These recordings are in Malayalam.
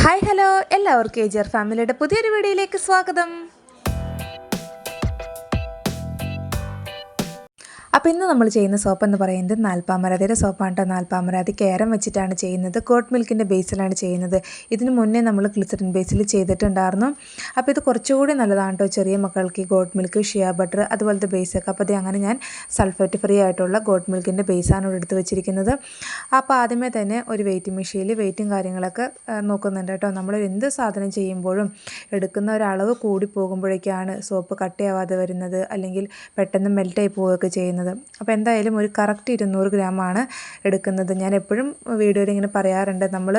ഹായ് ഹലോ എല്ലാവർക്കും ഏജിയർ ഫാമിലിയുടെ പുതിയൊരു വീഡിയോയിലേക്ക് സ്വാഗതം. അപ്പോൾ ഇന്ന് നമ്മൾ ചെയ്യുന്ന സോപ്പ് എന്ന് പറയുന്നത് നാൽപ്പാമരാതിയുടെ സോപ്പാണ് കേട്ടോ നാൽപ്പാമരാതി കേരം വെച്ചിട്ടാണ് ചെയ്യുന്നത്. കോട്ട് മിൽക്കിന്റെ ബേസിലാണ് ചെയ്യുന്നത്. ഇതിന് മുന്നേ നമ്മൾ ഗ്ലിസറിൻ ബേസിൽ ചെയ്തിട്ടുണ്ടായിരുന്നു. അപ്പോൾ ഇത് കുറച്ചുകൂടി നല്ലതാണ് കേട്ടോ ചെറിയ മക്കൾക്ക് ഗോട്ട് മിൽക്ക് ഷിയ ബട്ടർ അതുപോലത്തെ ബേസൊക്കെ അപ്പോൾ അത് അങ്ങനെ ഞാൻ സൾഫേറ്റ് ഫ്രീ ആയിട്ടുള്ള ഗോട്ട് മിൽക്കിന്റെ ബേസാണ് ഇവിടെ എടുത്ത് വെച്ചിരിക്കുന്നത്. അപ്പോൾ ആദ്യമേ തന്നെ ഒരു വെയിറ്റിംഗ് മെഷീനിൽ വെയിറ്റും കാര്യങ്ങളൊക്കെ നോക്കുന്നുണ്ട് കേട്ടോ നമ്മൾ എന്ത് സാധനം ചെയ്യുമ്പോഴും എടുക്കുന്ന ഒരളവ് കൂടി പോകുമ്പോഴേക്കാണ് സോപ്പ് കട്ടയാവാതെ വരുന്നത്. അല്ലെങ്കിൽ പെട്ടെന്ന് മെൽറ്റായി പോവുകയൊക്കെ ചെയ്യുന്നത്. അപ്പോൾ എന്തായാലും ഒരു കറക്റ്റ് ഇരുന്നൂറ് ഗ്രാമാണ് എടുക്കുന്നത്. ഞാൻ എപ്പോഴും വീഡിയോയിൽ ഇങ്ങനെ പറയാറുണ്ട് നമ്മൾ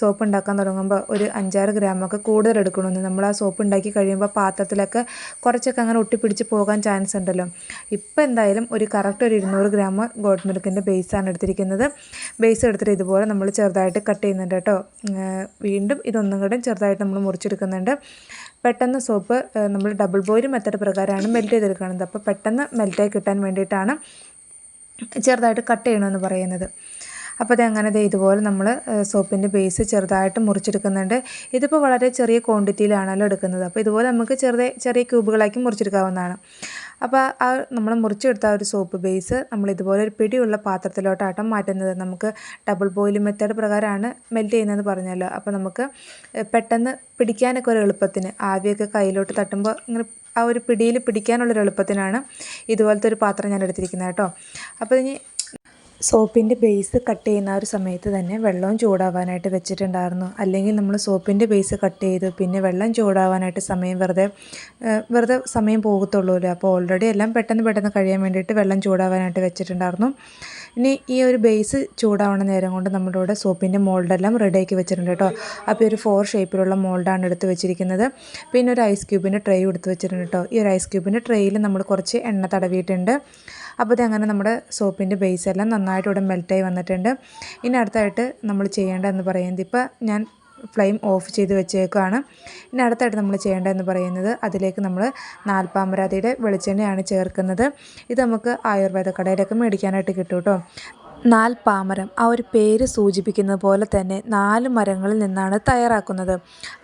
സോപ്പ് ഉണ്ടാക്കാൻ തുടങ്ങുമ്പോൾ ഒരു അഞ്ചാറ് ഗ്രാമൊക്കെ കൂടുതൽ എടുക്കണമെന്ന് നമ്മൾ ആ സോപ്പ് ഉണ്ടാക്കി കഴിയുമ്പോൾ പാത്രത്തിലൊക്കെ കുറച്ചൊക്കെ അങ്ങനെ ഒട്ടിപ്പിടിച്ച് പോകാൻ ചാൻസ് ഉണ്ടല്ലോ. ഇപ്പോൾ എന്തായാലും ഒരു കറക്റ്റ് ഒരു ഇരുന്നൂറ് ഗ്രാം ഗോഡ് മിൽക്കിന്റെ ബേസാണ് എടുത്തിരിക്കുന്നത്. ബേസ് എടുത്തിട്ട് ഇതുപോലെ നമ്മൾ ചെറുതായിട്ട് കട്ട് ചെയ്യുന്നുണ്ട് കേട്ടോ. വീണ്ടും ഇതൊന്നും കൂടെ ചെറുതായിട്ട് നമ്മൾ മുറിച്ചെടുക്കുന്നുണ്ട്. പെട്ടെന്ന് സോപ്പ് നമ്മൾ ഡബിൾ ബോയിൽ മെത്തഡ് പ്രകാരമാണ് മെൽറ്റ് ചെയ്തെടുക്കുന്നത്. അപ്പോൾ പെട്ടെന്ന് മെൽറ്റായി കിട്ടാൻ വേണ്ടിയിട്ടാണ് ചെറുതായിട്ട് കട്ട് ചെയ്യണമെന്ന് പറയുന്നത്. അപ്പോൾ അത് അങ്ങനെ ദേ ഇതുപോലെ നമ്മൾ സോപ്പിന്റെ ബേസ് ചെറുതായിട്ട് മുറിച്ചെടുക്കുന്നുണ്ട്. ഇതിപ്പോൾ വളരെ ചെറിയ ക്വാണ്ടിറ്റിയിലാണല്ലോ എടുക്കുന്നത്. അപ്പോൾ ഇതുപോലെ നമുക്ക് ചെറിയ ചെറിയ ക്യൂബുകളാക്കി മുറിച്ചെടുക്കാവുന്നതാണ്. അപ്പോൾ ആ നമ്മൾ മുറിച്ചെടുത്ത ആ ഒരു സോപ്പ് ബേസ് നമ്മൾ ഇതുപോലെ ഒരു പിടിയുള്ള പാത്രത്തിലോട്ടാട്ടം മാറ്റുന്നത്. നമുക്ക് ഡബിൾ ബോയിൽ മെത്തേഡ് പ്രകാരമാണ് മെൽറ്റ് ചെയ്യുന്നതെന്ന് പറഞ്ഞല്ലോ. അപ്പോൾ നമുക്ക് പെട്ടെന്ന് പിടിക്കാനൊക്കെ ഒരു എളുപ്പത്തിന്. ആവിയൊക്കെ കയ്യിലോട്ട് തട്ടുമ്പോൾ ഇങ്ങനെ ആ ഒരു പിടിയിൽ പിടിക്കാനുള്ളൊരു എളുപ്പത്തിനാണ് ഇതുപോലത്തെ ഒരു പാത്രം ഞാൻ എടുത്തിരിക്കുന്നത് കേട്ടോ. അപ്പോൾ ഇനി സോപ്പിന്റെ ബേസ് കട്ട് ചെയ്യുന്ന ഒരു സമയത്ത് തന്നെ വെള്ളവും ചൂടാവാനായിട്ട് വെച്ചിട്ടുണ്ടായിരുന്നു. അല്ലെങ്കിൽ നമ്മൾ സോപ്പിന്റെ ബേസ് കട്ട് ചെയ്തു പിന്നെ വെള്ളം ചൂടാവാനായിട്ട് സമയം വെറുതെ വെറുതെ സമയം പോകത്തുള്ളൂല്ലോ. അപ്പോൾ ഓൾറെഡി എല്ലാം പെട്ടെന്ന് പെട്ടെന്ന് കഴിയാൻ വേണ്ടിയിട്ട് വെള്ളം ചൂടാവാനായിട്ട് വെച്ചിട്ടുണ്ടായിരുന്നു. ഇനി ഈ ഒരു ബേസ് ചൂടാവണ നേരം കൊണ്ട് നമ്മുടെ ഇവിടെ സോപ്പിന്റെ മോൾഡെല്ലാം റെഡിയാക്കി വെച്ചിട്ടുണ്ട് കേട്ടോ. അപ്പോൾ ഒരു ഫോർ ഷേപ്പിലുള്ള മോൾഡാണ് എടുത്ത് വെച്ചിരിക്കുന്നത്. പിന്നെ ഒരു ഐസ് ക്യൂബിന്റെ ട്രേ എടുത്ത് വെച്ചിട്ടുണ്ട് കേട്ടോ. ഈ ഒരു ഐസ് ക്യൂബിന്റെ ട്രേയിൽ നമ്മൾ കുറച്ച് എണ്ണ തടവിയിട്ടുണ്ട്. അപ്പോൾ ഇതങ്ങനെ നമ്മുടെ സോപ്പിന്റെ ബേസ് എല്ലാം നന്നായിട്ട് ഇവിടെ മെൽറ്റായി വന്നിട്ടുണ്ട്. ഇനി അടുത്തായിട്ട് നമ്മൾ ചെയ്യേണ്ടതെന്ന് പറയുന്നത് ഇപ്പോൾ ഞാൻ ഫ്ലെയിം ഓഫ് ചെയ്ത് വെച്ചേക്കുകയാണ് ഇനി അടുത്തായിട്ട് നമ്മൾ ചെയ്യേണ്ടതെന്ന് പറയുന്നത് അതിലേക്ക് നമ്മൾ നാൽപ്പാമരാതിയുടെ വെളിച്ചെണ്ണയാണ് ചേർക്കുന്നത്. ഇത് നമുക്ക് ആയുർവേദ കടയിലൊക്കെ മേടിക്കാനായിട്ട് കിട്ടും കേട്ടോ. നാൽപ്പാമരം. ആ ഒരു പേര് സൂചിപ്പിക്കുന്നത് പോലെ തന്നെ നാല് മരങ്ങളിൽ നിന്നാണ് തയ്യാറാക്കുന്നത്.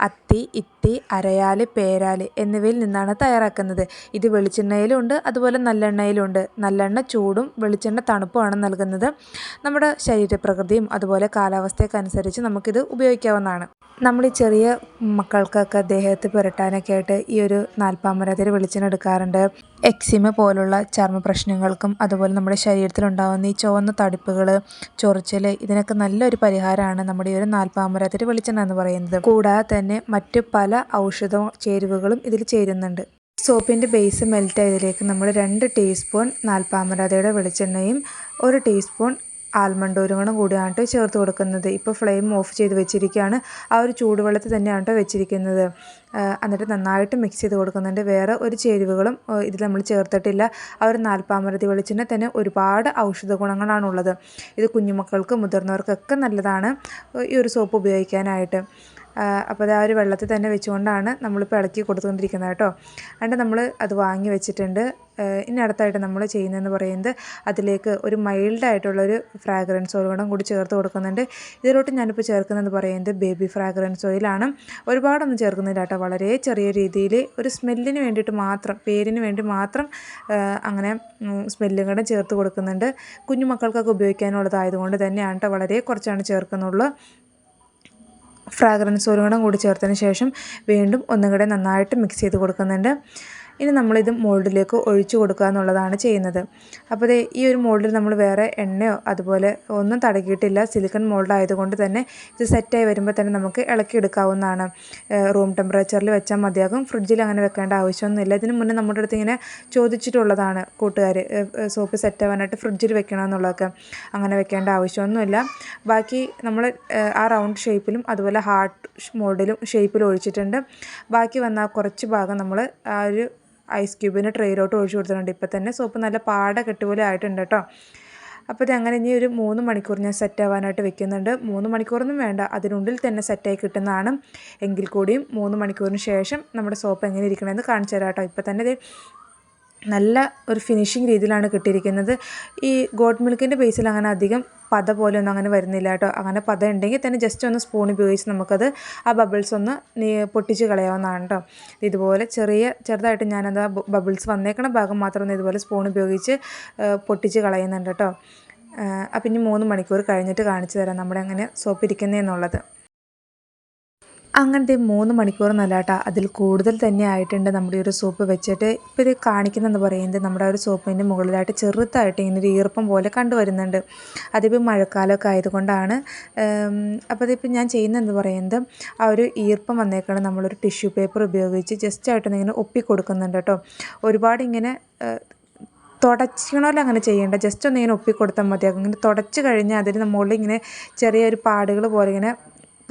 അത്തി ഇത്തി അരയാൽ പേരാൽ എന്നിവയിൽ നിന്നാണ് തയ്യാറാക്കുന്നത്. ഇത് വെളിച്ചെണ്ണയിലുണ്ട് അതുപോലെ നല്ലെണ്ണയിലുണ്ട്. നല്ലെണ്ണ ചൂടും വെളിച്ചെണ്ണ തണുപ്പുമാണ് നൽകുന്നത്. നമ്മുടെ ശരീരപ്രകൃതിയും അതുപോലെ കാലാവസ്ഥയൊക്കെ അനുസരിച്ച് നമുക്കിത് ഉപയോഗിക്കാവുന്നതാണ്. നമ്മൾ ഈ ചെറിയ മക്കൾക്കൊക്കെ ദേഹത്ത് പുരട്ടാനൊക്കെ ആയിട്ട് ഈ ഒരു നാൽപ്പാമരത്തിൽ വെളിച്ചെണ്ണ എടുക്കാറുണ്ട്. എക്സിമ പോലുള്ള ചർമ്മ പ്രശ്നങ്ങൾക്കും അതുപോലെ നമ്മുടെ ശരീരത്തിലുണ്ടാകുന്ന ഈ ചുവന്ന തടിപ്പുകൾ ചൊറിച്ചൽ ഇതിനൊക്കെ നല്ലൊരു പരിഹാരമാണ് നമ്മുടെ ഈ ഒരു നാൽപ്പാമരത്തിൽ വെളിച്ചെണ്ണ എന്ന് പറയുന്നത്. കൂടാതെ തന്നെ മറ്റ് പല ഔഷധ ചേരുവകളും ഇതിൽ ചേരുന്നുണ്ട്. സോപ്പിന്റെ ബേസ് മെൽറ്റ് ആയതിലേക്ക് നമ്മൾ രണ്ട് ടീസ്പൂൺ നാൽപ്പാമരാതയുടെ വെളിച്ചെണ്ണയും ഒരു ടീസ്പൂൺ ആൽമണ്ട് ഉരുങ്ങണം കൂടിയാണ് ചേർത്ത് കൊടുക്കുന്നത്. ഇപ്പോൾ ഫ്ലെയിം ഓഫ് ചെയ്ത് വെച്ചിരിക്കുകയാണ്. ആ ഒരു ചൂടുവെള്ളത്തിൽ തന്നെയാണ് വെച്ചിരിക്കുന്നത്. എന്നിട്ട് നന്നായിട്ട് മിക്സ് ചെയ്ത് കൊടുക്കുന്നുണ്ട്. വേറെ ഒരു ചേരുവകളും ഇതിൽ നമ്മൾ ചേർത്തിട്ടില്ല. ആ ഒരു നാൽപ്പാമരതി വെളിച്ചെണ്ണ തന്നെ ഒരുപാട് ഔഷധ ഗുണങ്ങളാണുള്ളത്. ഇത് കുഞ്ഞുമക്കൾക്ക് മുതിർന്നവർക്കൊക്കെ നല്ലതാണ് ഈ ഒരു സോപ്പ് ഉപയോഗിക്കാനായിട്ട്. അപ്പോൾ അത് ആ ഒരു വെള്ളത്തിൽ തന്നെ വെച്ചുകൊണ്ടാണ് നമ്മളിപ്പോൾ ഇളക്കി കൊടുത്തുകൊണ്ടിരിക്കുന്നത് കേട്ടോ. അതുകൊണ്ട് നമ്മൾ അത് വാങ്ങി വെച്ചിട്ടുണ്ട്. ഇനി അടുത്തായിട്ട് നമ്മൾ ചെയ്യുന്നതെന്ന് പറയുന്നത് അതിലേക്ക് ഒരു മൈൽഡായിട്ടുള്ളൊരു ഫ്രാഗ്രൻസ് ഓയിലും കൂടി ചേർത്ത് കൊടുക്കുന്നുണ്ട്. ഇതിലോട്ട് ഞാനിപ്പോൾ ചേർക്കുന്നതെന്ന് പറയുന്നത് ബേബി ഫ്രാഗ്രൻസ് ഓയിലാണ് ഒരുപാടൊന്നും ചേർക്കുന്നില്ല കേട്ടോ. വളരെ ചെറിയ രീതിയിൽ ഒരു സ്മെല്ലിന് വേണ്ടിയിട്ട് മാത്രം പേരിന് വേണ്ടി മാത്രം അങ്ങനെ സ്മെല്ലും കൂടെ ചേർത്ത് കൊടുക്കുന്നുണ്ട്. കുഞ്ഞു മക്കൾക്കൊക്കെ ഉപയോഗിക്കാനുള്ളതായതുകൊണ്ട് തന്നെയാണ് കേട്ടോ. വളരെ കുറച്ചാണ് ചേർക്കുന്നുള്ളൂ. ഫ്രാഗ്രൻസ് ഒരു കൂടെ ചേർത്തതിന് ശേഷം വീണ്ടും ഒന്നും കൂടെ നന്നായിട്ട് മിക്സ് ചെയ്ത് കൊടുക്കുന്നുണ്ട്. ഇനി നമ്മളിത് മോൾഡിലേക്ക് ഒഴിച്ചു കൊടുക്കുക എന്നുള്ളതാണ് ചെയ്യുന്നത്. അപ്പോൾ ഈ ഒരു മോൾഡിൽ നമ്മൾ വേറെ എണ്ണയോ അതുപോലെ ഒന്നും തടകിയിട്ടില്ല സിലിക്കൺ മോൾഡ് ആയതുകൊണ്ട് തന്നെ ഇത് സെറ്റായി വരുമ്പോൾ തന്നെ നമുക്ക് ഇളക്കിയെടുക്കാവുന്നതാണ് റൂം ടെമ്പറേച്ചറിൽ വെച്ചാൽ മതിയാകും. ഫ്രിഡ്ജിൽ അങ്ങനെ വെക്കേണ്ട ആവശ്യമൊന്നുമില്ല. ഇതിന് മുന്നേ നമ്മുടെ അടുത്ത് ഇങ്ങനെ ചോദിച്ചിട്ടുള്ളതാണ് കൂട്ടുകാർ. സോപ്പ് സെറ്റാവാനായിട്ട് ഫ്രിഡ്ജിൽ ഫ്രിഡ്ജിൽ വെക്കണമെന്നുള്ളതൊക്കെ അങ്ങനെ വെക്കേണ്ട ആവശ്യമൊന്നുമില്ല. ബാക്കി നമ്മൾ ആ റൗണ്ട് ഷേപ്പിലും അതുപോലെ ഹാർട്ട് മോൾഡിലും ഷേപ്പിലും ഒഴിച്ചിട്ടുണ്ട്. ബാക്കി വന്ന കുറച്ച് ഭാഗം നമ്മൾ ആ ഒരു ഐസ് ക്യൂബിന്റെ ട്രെയിലോട്ട് ഒഴിച്ചു കൊടുത്തിട്ടുണ്ട്. ഇപ്പോൾ തന്നെ സോപ്പ് നല്ല പാട കെട്ടുപോലെ ആയിട്ടുണ്ട് കേട്ടോ. അപ്പോൾ ഇത് അങ്ങനെ ഇനി ഒരു മൂന്ന് മണിക്കൂർ ഞാൻ സെറ്റ് ആവാനായിട്ട് വെക്കുന്നുണ്ട്. മൂന്ന് മണിക്കൂറൊന്നും വേണ്ട. അതിനുള്ളിൽ തന്നെ സെറ്റായി കിട്ടുന്നതാണ്. എങ്കിൽ കൂടിയും മൂന്ന് മണിക്കൂറിന് ശേഷം നമ്മുടെ സോപ്പ് എങ്ങനെ ഇരിക്കണമെന്ന് കാണിച്ചു തരാം കേട്ടോ. ഇപ്പോൾ തന്നെ ഇത് നല്ല ഒരു ഫിനിഷിങ് രീതിയിലാണ് കിട്ടിയിരിക്കുന്നത്. ഈ ഗോട്ട് മിൽക്കിന്റെ ബേസിൽ അങ്ങനെ അധികം പത പോലെ ഒന്നും അങ്ങനെ വരുന്നില്ല കേട്ടോ. അങ്ങനെ പത ഉണ്ടെങ്കിൽ തന്നെ ജസ്റ്റ് ഒന്ന് സ്പൂൺ ഉപയോഗിച്ച് നമുക്കത് ആ ബബിൾസ് ഒന്ന് പൊട്ടിച്ച് കളയാവുന്നതാണ് കേട്ടോ. ഇതുപോലെ ചെറിയ ചെറുതായിട്ട് ഞാനത് ബബിൾസ് വന്നേക്കണ ഭാഗം മാത്രം ഒന്ന് ഇതുപോലെ സ്പൂൺ ഉപയോഗിച്ച് പൊട്ടിച്ച് കളയുന്നുണ്ട് കേട്ടോ. അപ്പം ഇനി മൂന്ന് മണിക്കൂർ കഴിഞ്ഞിട്ട് കാണിച്ചു തരാം നമ്മുടെ അങ്ങനെ സോപ്പ് ഇരിക്കുന്നതെന്നുള്ളത് അങ്ങനത്തെ മൂന്ന് മണിക്കൂർ നല്ലാട്ട അതിൽ കൂടുതൽ തന്നെ ആയിട്ടുണ്ട് നമ്മുടെ ഒരു സോപ്പ് വെച്ചിട്ട്. ഇപ്പോൾ ഇത് കാണിക്കുന്നതെന്ന് പറയുന്നത് നമ്മുടെ ഒരു സോപ്പിന്റെ മുകളിലായിട്ട് ചെറുതായിട്ട് ഇങ്ങനെ ഒരു ഈർപ്പം പോലെ കണ്ടുവരുന്നുണ്ട്. അതിപ്പോൾ മഴക്കാലമൊക്കെ ആയതുകൊണ്ടാണ്. അപ്പോൾ അതിപ്പോൾ ഞാൻ ചെയ്യുന്നതെന്ന് പറയുന്നത് ആ ഒരു ഈർപ്പം വന്നേക്കണം നമ്മളൊരു ടിഷ്യൂ പേപ്പർ ഉപയോഗിച്ച് ജസ്റ്റ് ആയിട്ട് ഒപ്പി കൊടുക്കുന്നുണ്ട് കേട്ടോ. ഒരുപാട് ഇങ്ങനെ തുടച്ചണമല്ലോ അങ്ങനെ ചെയ്യേണ്ട. ജസ്റ്റ് ഒന്ന് ഇങ്ങനെ ഒപ്പി കൊടുത്താൽ മതിയാകും ഇങ്ങനെ തുടച്ച് കഴിഞ്ഞാൽ അതിന് മുകളിൽ ഇങ്ങനെ ചെറിയൊരു പാടുകൾ പോലെ ഇങ്ങനെ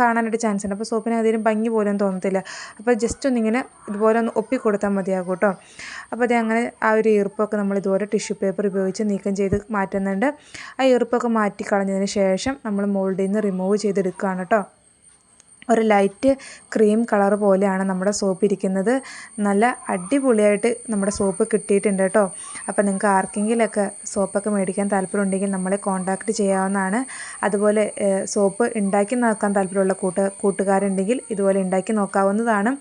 കാണാനായിട്ട് ചാൻസ് ഉണ്ട്. അപ്പോൾ സോപ്പിന് അധികം ഭംഗി പോലും തോന്നത്തില്ല. അപ്പോൾ ജസ്റ്റ് ഒന്നിങ്ങനെ ഇതുപോലെ ഒന്ന് ഒപ്പി കൊടുത്താൽ മതിയാകും കേട്ടോ. അപ്പോൾ അത് അങ്ങനെ ആ ഒരു ഈർപ്പൊക്കെ നമ്മൾ ഇതുപോലെ ടിഷ്യൂ പേപ്പർ ഉപയോഗിച്ച് നീക്കം ചെയ്ത് മാറ്റുന്നുണ്ട്. ആ ഈർപ്പൊക്കെ മാറ്റി കളഞ്ഞതിന് ശേഷം നമ്മൾ മോൾഡിൽ നിന്ന് റിമൂവ് ചെയ്തെടുക്കുകയാണ് കേട്ടോ. ഒരു ലൈറ്റ് ക്രീം കളർ പോലെയാണ് നമ്മുടെ സോപ്പ് ഇരിക്കുന്നത്. നല്ല അടിപൊളിയായിട്ട് നമ്മുടെ സോപ്പ് കിട്ടിയിട്ടുണ്ട് കേട്ടോ. അപ്പോൾ നിങ്ങൾക്ക് ആർക്കെങ്കിലൊക്കെ സോപ്പൊക്കെ മേടിക്കാൻ താല്പര്യമുണ്ടെങ്കിൽ നമ്മളെ കോൺടാക്റ്റ് ചെയ്യാവുന്നതാണ്. അതുപോലെ സോപ്പ് ഉണ്ടാക്കി നോക്കാൻ താല്പര്യമുള്ള കൂട്ട കൂട്ടുകാരുണ്ടെങ്കിൽ ഇതുപോലെ ഉണ്ടാക്കി നോക്കാവുന്നതാണ്.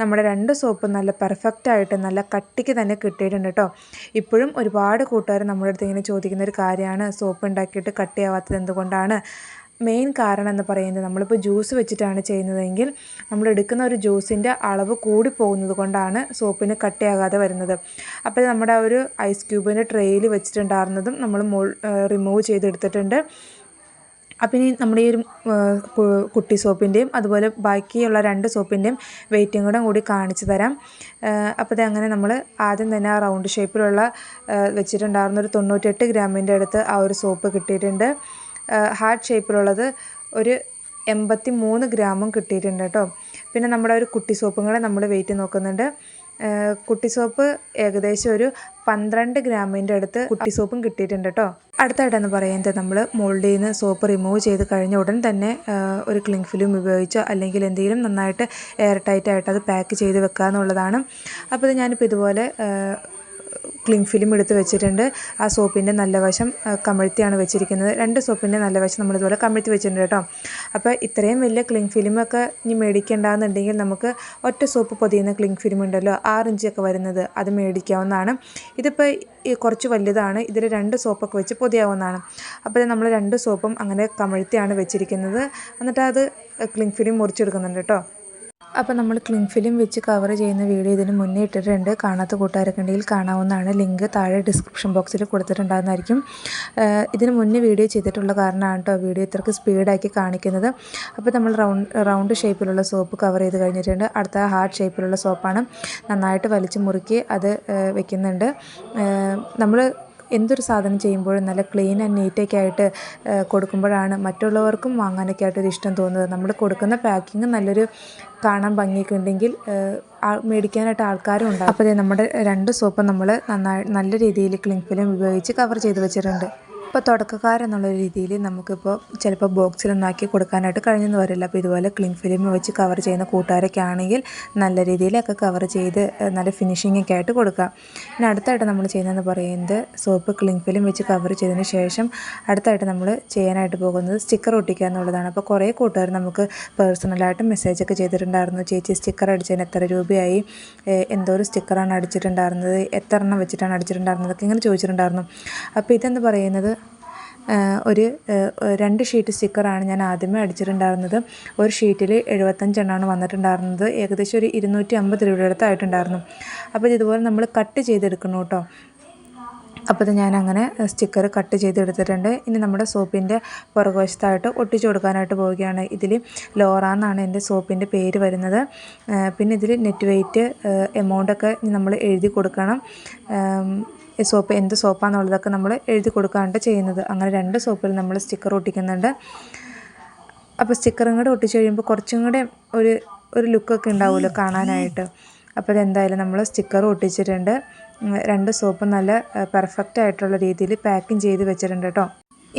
നമ്മുടെ രണ്ട് സോപ്പും നല്ല പെർഫെക്റ്റായിട്ട് നല്ല കട്ടിക്ക് തന്നെ കിട്ടിയിട്ടുണ്ട് കേട്ടോ. ഇപ്പോഴും ഒരുപാട് കൂട്ടുകാർ നമ്മുടെ അടുത്ത് ഇങ്ങനെ ചോദിക്കുന്ന ഒരു കാര്യമാണ്. സോപ്പ് ഉണ്ടാക്കിയിട്ട് കട്ടിയാവാത്തത് എന്തുകൊണ്ടാണ്? മെയിൻ കാരണം എന്ന് പറയുന്നത് നമ്മളിപ്പോൾ ജ്യൂസ് വെച്ചിട്ടാണ് ചെയ്യുന്നതെങ്കിൽ നമ്മൾ എടുക്കുന്ന ഒരു ജ്യൂസിന്റെ അളവ് കൂടി പോകുന്നത് കൊണ്ടാണ് സോപ്പിന് കട്ടയാകാതെ വരുന്നത്. അപ്പോൾ നമ്മുടെ ഒരു ഐസ് ക്യൂബിന്റെ ട്രെയിൽ വെച്ചിട്ടുണ്ടായിരുന്നതും നമ്മൾ മോൾ റിമൂവ് ചെയ്തെടുത്തിട്ടുണ്ട്. അപ്പം ഇനി നമ്മുടെ ഈ ഒരു കുട്ടി സോപ്പിന്റെയും അതുപോലെ ബാക്കിയുള്ള രണ്ട് സോപ്പിന്റെയും വെയിറ്റും കൂടെ കൂടി കാണിച്ചു തരാം. അപ്പോൾ അങ്ങനെ നമ്മൾ ആദ്യം തന്നെ ആ റൗണ്ട് ഷേപ്പിലുള്ള വെച്ചിട്ടുണ്ടായിരുന്ന ഒരു തൊണ്ണൂറ്റെട്ട് ഗ്രാമിന്റെ അടുത്ത് ആ ഒരു സോപ്പ് കിട്ടിയിട്ടുണ്ട്. ഹാർട്ട് ഷേപ്പിലുള്ളത് ഒരു എൺപത്തി മൂന്ന് ഗ്രാമും കിട്ടിയിട്ടുണ്ട് കേട്ടോ. പിന്നെ നമ്മുടെ ഒരു കുട്ടി സോപ്പും കൂടെ നമ്മൾ വെയിറ്റ് നോക്കുന്നുണ്ട്. കുട്ടി സോപ്പ് ഏകദേശം ഒരു പന്ത്രണ്ട് ഗ്രാമിന്റെ അടുത്ത് കുട്ടി സോപ്പും കിട്ടിയിട്ടുണ്ട് കേട്ടോ. അടുത്തായിട്ടെന്ന് പറയുന്നത് നമ്മൾ മോൾഡിൽ നിന്ന് സോപ്പ് റിമൂവ് ചെയ്ത് കഴിഞ്ഞ ഉടൻ തന്നെ ഒരു ക്ലിങ് ഫിലിം ഉപയോഗിച്ചോ അല്ലെങ്കിൽ എന്തെങ്കിലും നന്നായിട്ട് എയർ ടൈറ്റായിട്ട് അത് പാക്ക് ചെയ്ത് വെക്കുക എന്നുള്ളതാണ് അപ്പോൾ ഇത് ഞാനിപ്പോൾ ഇതുപോലെ ആ, ക്ലിങ് ഫിലിം എടുത്ത് വെച്ചിട്ടുണ്ട്. ആ സോപ്പിന്റെ നല്ല വശം കമഴ്ത്തിയാണ് വെച്ചിരിക്കുന്നത്. രണ്ട് സോപ്പിന്റെ നല്ല വശം നമ്മളിതുപോലെ കമഴ്ത്തി വെച്ചിട്ടുണ്ട് കേട്ടോ. അപ്പോൾ ഇത്രയും വലിയ ക്ലിങ് ഫിലിമൊക്കെ ഇനി മേടിക്കേണ്ടതെന്നുണ്ടെങ്കിൽ നമുക്ക് ഒറ്റ സോപ്പ് പൊതിയുന്ന ക്ലിങ് ഫിലിം ഉണ്ടല്ലോ ആറ് ഇഞ്ചൊക്കെ വരുന്നത് അത് മേടിക്കാവുന്നതാണ്. ഇതിപ്പോൾ കുറച്ച് വലുതാണ് ഇതിൽ രണ്ട് സോപ്പൊക്കെ വെച്ച് പൊതിയാവുന്നതാണ്. അപ്പോൾ നമ്മൾ രണ്ട് സോപ്പും അങ്ങനെ കമഴ്ത്തിയാണ് വെച്ചിരിക്കുന്നത്. എന്നിട്ട് അത് ക്ലിങ് ഫിലിം മുറിച്ചെടുക്കുന്നുണ്ട് കേട്ടോ. അപ്പോൾ നമ്മൾ ക്ലിങ് ഫിലിം വെച്ച് കവർ ചെയ്യുന്ന വീഡിയോ ഇതിന് മുന്നേ ഇട്ടിട്ടുണ്ട്. കാണാത്ത കൂട്ടുകാരൊക്കെ ഉണ്ടെങ്കിൽ കാണാവുന്നതാണ്. ലിങ്ക് താഴെ ഡിസ്ക്രിപ്ഷൻ ബോക്സിൽ കൊടുത്തിട്ടുണ്ടാകുന്നതായിരിക്കും ഇതിന് മുന്നേ വീഡിയോ ചെയ്തിട്ടുള്ള കാരണമാണ് കേട്ടോ വീഡിയോ ഇത്രയ്ക്ക് സ്പീഡാക്കി കാണിക്കുന്നത്. അപ്പോൾ നമ്മൾ റൗണ്ട് റൗണ്ട് ഷേപ്പിലുള്ള സോപ്പ് കവർ ചെയ്ത് കഴിഞ്ഞിട്ടുണ്ട്. അടുത്ത ഹാർഡ് ഷേപ്പിലുള്ള സോപ്പാണ് നന്നായിട്ട് വലിച്ചു മുറുക്കി അത് വെക്കുന്നുണ്ട്. നമ്മൾ എന്തൊരു സാധനം ചെയ്യുമ്പോഴും നല്ല ക്ലീൻ ആൻഡ് നീറ്റൊക്കെ ആയിട്ട് കൊടുക്കുമ്പോഴാണ് മറ്റുള്ളവർക്കും വാങ്ങാനൊക്കെ ആയിട്ടൊരു ഇഷ്ടം തോന്നുന്നത്. നമ്മൾ കൊടുക്കുന്ന പാക്കിങ് നല്ലൊരു കാണാൻ ഭംഗിയൊക്കെ ഉണ്ടെങ്കിൽ മേടിക്കാനായിട്ട് ആൾക്കാരും ഉണ്ടാകും അപ്പോൾ നമ്മുടെ രണ്ട് സോപ്പ് നമ്മൾ നന്നായി നല്ല രീതിയിൽ ക്ലിങ് ഫിലിം ഉപയോഗിച്ച് കവർ ചെയ്ത് വെച്ചിട്ടുണ്ട്. ഇപ്പോൾ തുടക്കക്കാരെന്നുള്ള രീതിയിൽ നമുക്കിപ്പോൾ ചിലപ്പോൾ ബോക്സിലൊന്നും ആക്കി കൊടുക്കാനായിട്ട് കഴിഞ്ഞെന്ന് വരില്ല. അപ്പോൾ ഇതുപോലെ ക്ലിങ് ഫിലിം വെച്ച് കവർ ചെയ്യുന്ന കൂട്ടുകാരൊക്കെ ആണെങ്കിൽ നല്ല രീതിയിലൊക്കെ കവർ ചെയ്ത് നല്ല ഫിനിഷിംഗ് ഒക്കെ ആയിട്ട് കൊടുക്കുക പിന്നെ അടുത്തായിട്ട് നമ്മൾ ചെയ്യുന്നതെന്ന് പറയുന്നത് സോപ്പ് ക്ലിങ് ഫിലിം വെച്ച് കവർ ചെയ്തതിന് ശേഷം അടുത്തായിട്ട് നമ്മൾ ചെയ്യാനായിട്ട് പോകുന്നത് സ്റ്റിക്കർ ഒട്ടിക്കുക എന്നുള്ളതാണ്. അപ്പോൾ കുറേ കൂട്ടുകാർ നമുക്ക് പേഴ്സണലായിട്ട് മെസ്സേജൊക്കെ ചെയ്തിട്ടുണ്ടായിരുന്നു. ചേച്ചി സ്റ്റിക്കർ അടിച്ചതിന് എത്ര രൂപയായി? എന്തോ ഒരു സ്റ്റിക്കറാണ് അടിച്ചിട്ടുണ്ടായിരുന്നത്? എത്ര എണ്ണം വെച്ചിട്ടാണ് അടിച്ചിട്ടുണ്ടായിരുന്നത്? ഇങ്ങനെ ചോദിച്ചിട്ടുണ്ടായിരുന്നു. അപ്പോൾ ഇതെന്ന് പറയുന്നത്? ഒരു രണ്ട് ഷീറ്റ് സ്റ്റിക്കറാണ് ഞാൻ ആദ്യമേ അടിച്ചിട്ടുണ്ടായിരുന്നത്. ഒരു ഷീറ്റിൽ എഴുപത്തഞ്ചെണ്ണമാണ് വന്നിട്ടുണ്ടായിരുന്നത്. ഏകദേശം ഒരു ഇരുന്നൂറ്റി അമ്പത് രൂപയുടെ അടുത്തായിട്ടുണ്ടായിരുന്നു അപ്പോൾ ഇതുപോലെ നമ്മൾ കട്ട് ചെയ്തെടുക്കണം കേട്ടോ. അപ്പോൾ ഞാൻ അങ്ങനെ സ്റ്റിക്കർ കട്ട് ചെയ്തെടുത്തിട്ടുണ്ട്. ഇനി നമ്മുടെ സോപ്പിന്റെ പുറകുവശത്തായിട്ട് ഒട്ടിച്ചു കൊടുക്കാനായിട്ട് പോവുകയാണ്. ഇതിൽ ലോറ എന്നാണ് എന്റെ സോപ്പിന്റെ പേര് വരുന്നത്. പിന്നെ ഇതിൽ നെറ്റ് വെയിറ്റ് എമൗണ്ടൊക്കെ നമ്മൾ എഴുതി കൊടുക്കണം. സോപ്പ് എന്ത് സോപ്പാന്നുള്ളതൊക്കെ നമ്മൾ എഴുതി കൊടുക്കാണ്ട് ചെയ്യുന്നത്. അങ്ങനെ രണ്ട് സോപ്പിൽ നമ്മൾ സ്റ്റിക്കർ ഒട്ടിക്കുന്നുണ്ട്. അപ്പോൾ സ്റ്റിക്കറും കൂടെ ഒട്ടിച്ച് കഴിയുമ്പോൾ കുറച്ചും കൂടെ ഒരു ഒരു ലുക്കൊക്കെ ഉണ്ടാവുമല്ലോ കാണാനായിട്ട്. അപ്പോൾ എന്തായാലും നമ്മൾ സ്റ്റിക്കർ ഒട്ടിച്ചിട്ടുണ്ട്. രണ്ട് സോപ്പും നല്ല പെർഫെക്റ്റ് ആയിട്ടുള്ള രീതിയിൽ പാക്കിങ് ചെയ്ത് വെച്ചിട്ടുണ്ട് കേട്ടോ.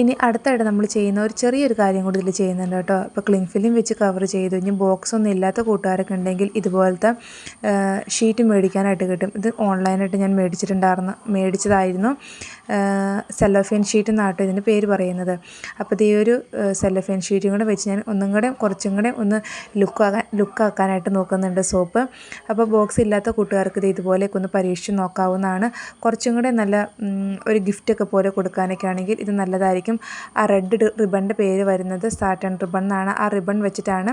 ഇനി അടുത്തായിട്ട് നമ്മൾ ചെയ്യുന്ന ഒരു ചെറിയൊരു കാര്യം കൂടി ഇതിൽ ചെയ്യുന്നുണ്ട് കേട്ടോ. ഇപ്പോൾ ക്ലിങ് ഫിലിം വെച്ച് കവർ ചെയ്തു. ഇനി ബോക്സ് ഒന്നും ഇല്ലാത്ത കൂട്ടുകാരൊക്കെ ഉണ്ടെങ്കിൽ ഇതുപോലത്തെ ഷീറ്റ് മേടിക്കാനായിട്ട് കിട്ടും. ഇത് ഓൺലൈനായിട്ട് ഞാൻ മേടിച്ചിട്ടുണ്ടായിരുന്നു മേടിച്ചതായിരുന്നു. സെല്ലോഫെയിൻ ഷീറ്റ് എന്നാട്ടോ ഇതിന്റെ പേര് പറയുന്നത്. അപ്പോൾ ഈ ഒരു സെല്ലോഫീൻ ഷീറ്റും കൂടെ വെച്ച് ഞാൻ ഒന്നും കൂടെ കുറച്ചും കൂടെ ഒന്ന് ലുക്കാകാൻ ലുക്കാക്കാനായിട്ട് നോക്കുന്നുണ്ട് സോപ്പ് അപ്പോൾ ബോക്സ് ഇല്ലാത്ത കൂട്ടുകാർക്ക് ഇത് ഇതുപോലെയൊക്കെ ഒന്ന് പരീക്ഷിച്ച് നോക്കാവുന്നതാണ്. കുറച്ചും കൂടെ നല്ല ഒരു ഗിഫ്റ്റൊക്കെ പോലെ കൊടുക്കാനൊക്കെ ആണെങ്കിൽ ഇത് നല്ലതായിരിക്കും. ആ റെഡ് റിബണിന്റെ പേര് വരുന്നത് സാറ്റൺ റിബൺ എന്നാണ്. ആ റിബൺ വെച്ചിട്ടാണ്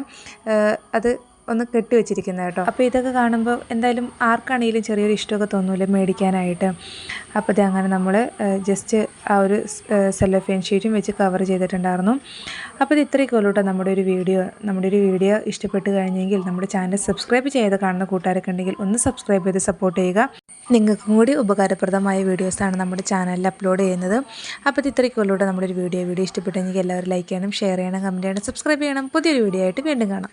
അത് ഒന്ന് കെട്ടി വെച്ചിരിക്കുന്നത് കേട്ടോ. അപ്പോൾ ഇതൊക്കെ കാണുമ്പോൾ എന്തായാലും ആർക്കാണെങ്കിലും ചെറിയൊരു ഇഷ്ടമൊക്കെ തോന്നൂലേ മേടിക്കാനായിട്ട്. അപ്പോൾ ഇത് അങ്ങനെ നമ്മൾ ജസ്റ്റ് ആ ഒരു സെല്ലോഫെയിൻ ഷീറ്റും വെച്ച് കവർ ചെയ്തിട്ടുണ്ടായിരുന്നു. അപ്പോൾ ഇത് ഇത്രയൊക്കെ ഉള്ളൂ കേട്ടോ നമ്മുടെ ഒരു വീഡിയോ. നമ്മുടെ ഒരു വീഡിയോ ഇഷ്ടപ്പെട്ട് കഴിഞ്ഞെങ്കിൽ നമ്മുടെ ചാനൽ സബ്സ്ക്രൈബ് ചെയ്ത് കാണുന്ന കൂട്ടുകാരൊക്കെ ഉണ്ടെങ്കിൽ ഒന്ന് സബ്സ്ക്രൈബ് ചെയ്ത് സപ്പോർട്ട് ചെയ്യുക. നിങ്ങൾക്കും കൂടി ഉപകാരപ്രദമായ വീഡിയോസാണ് നമ്മുടെ ചാനലിൽ അപ്ലോഡ് ചെയ്യുന്നത്. അപ്പോൾ ഇത് ഇത്രയൊക്കെ ഉള്ളൂ കേട്ടോ നമ്മുടെ ഒരു വീഡിയോ. വീഡിയോ ഇഷ്ടപ്പെട്ടെങ്കിൽ എല്ലാവരും ലൈക്ക് ചെയ്യണം ഷെയർ ചെയ്യണം കമന്റ് ചെയ്യണം സബ്സ്ക്രൈബ് ചെയ്യണം. പുതിയൊരു വീഡിയോ ആയിട്ട് വീണ്ടും കാണാം.